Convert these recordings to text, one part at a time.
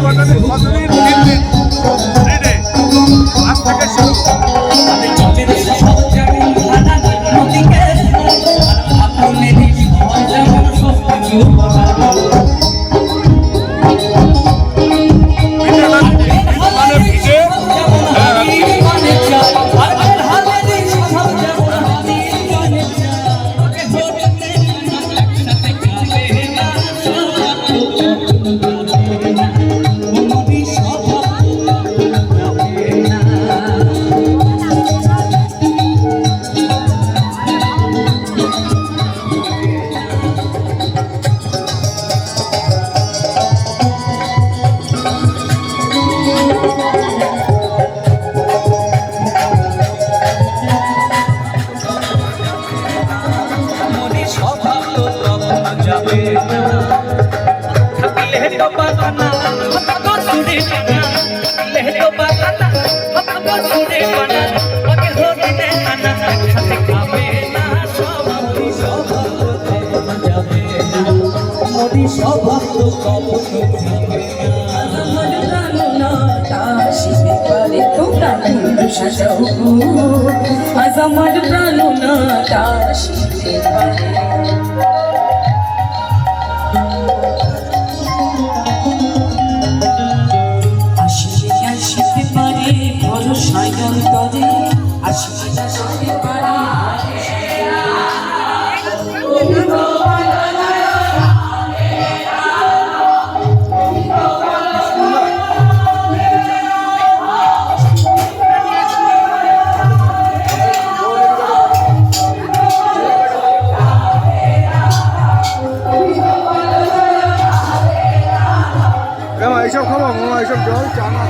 যেমন সরকার কতদিন থাকলে তো বাগানা হঠাৎ সুরে বানা। অন্তরে আসিতে আসিতে পারে এইসব খাব এইসব জল চা না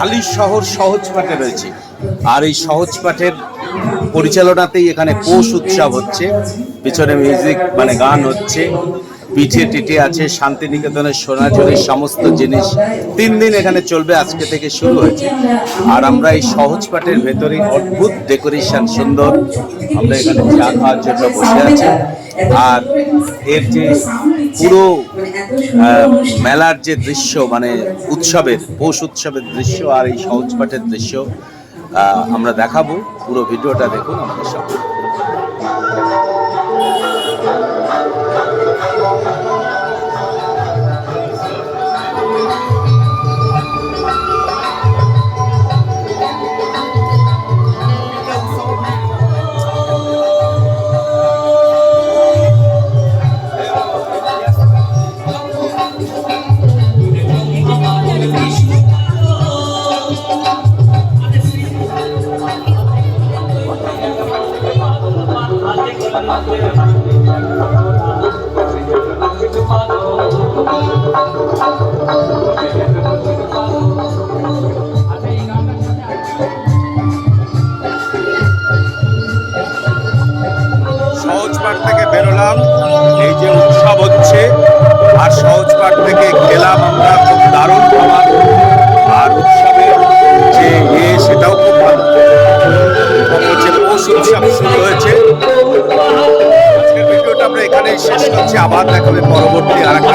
এখন শহর সহজ পাঠে রয়েছে। আর এই সহজ পাঠের পরিচালনাতেই এখানে পৌষ উৎসব হচ্ছে, পিছনে মিউজিক মানে গান হচ্ছে। পিঠে টিঠে আছে, শান্তিনিকেতনের সোনাঝুরির সমস্ত জিনিস। তিন দিন এখানে চলবে, আজকে থেকে শুরু হয়েছে। আর আমরা এই সহজ পাঠের ভেতরে অদ্ভুত ডেকোরেশন সুন্দর। আমরা এখানে চা খাওয়ার জন্য বসে আছি। আর এর যে পুরো মেলার যে দৃশ্য মানে উৎসবের, পৌষ উৎসবের দৃশ্য আর এই সহজ পাঠের দৃশ্য আমরা দেখাবো। পুরো ভিডিওটা দেখুন আমাদের সঙ্গে সহজ থেকে গেলাম আমরা, খুব দারুণ খাবার আর উৎসবের যে ইয়ে সেটাও খুব ভালো। এবং হচ্ছে পৌষ উৎসব শুরু হয়েছে। আজকের ভিডিওটা আমরা এখানেই শেষ করছি। আবার দেখাবে পরবর্তী আর একটা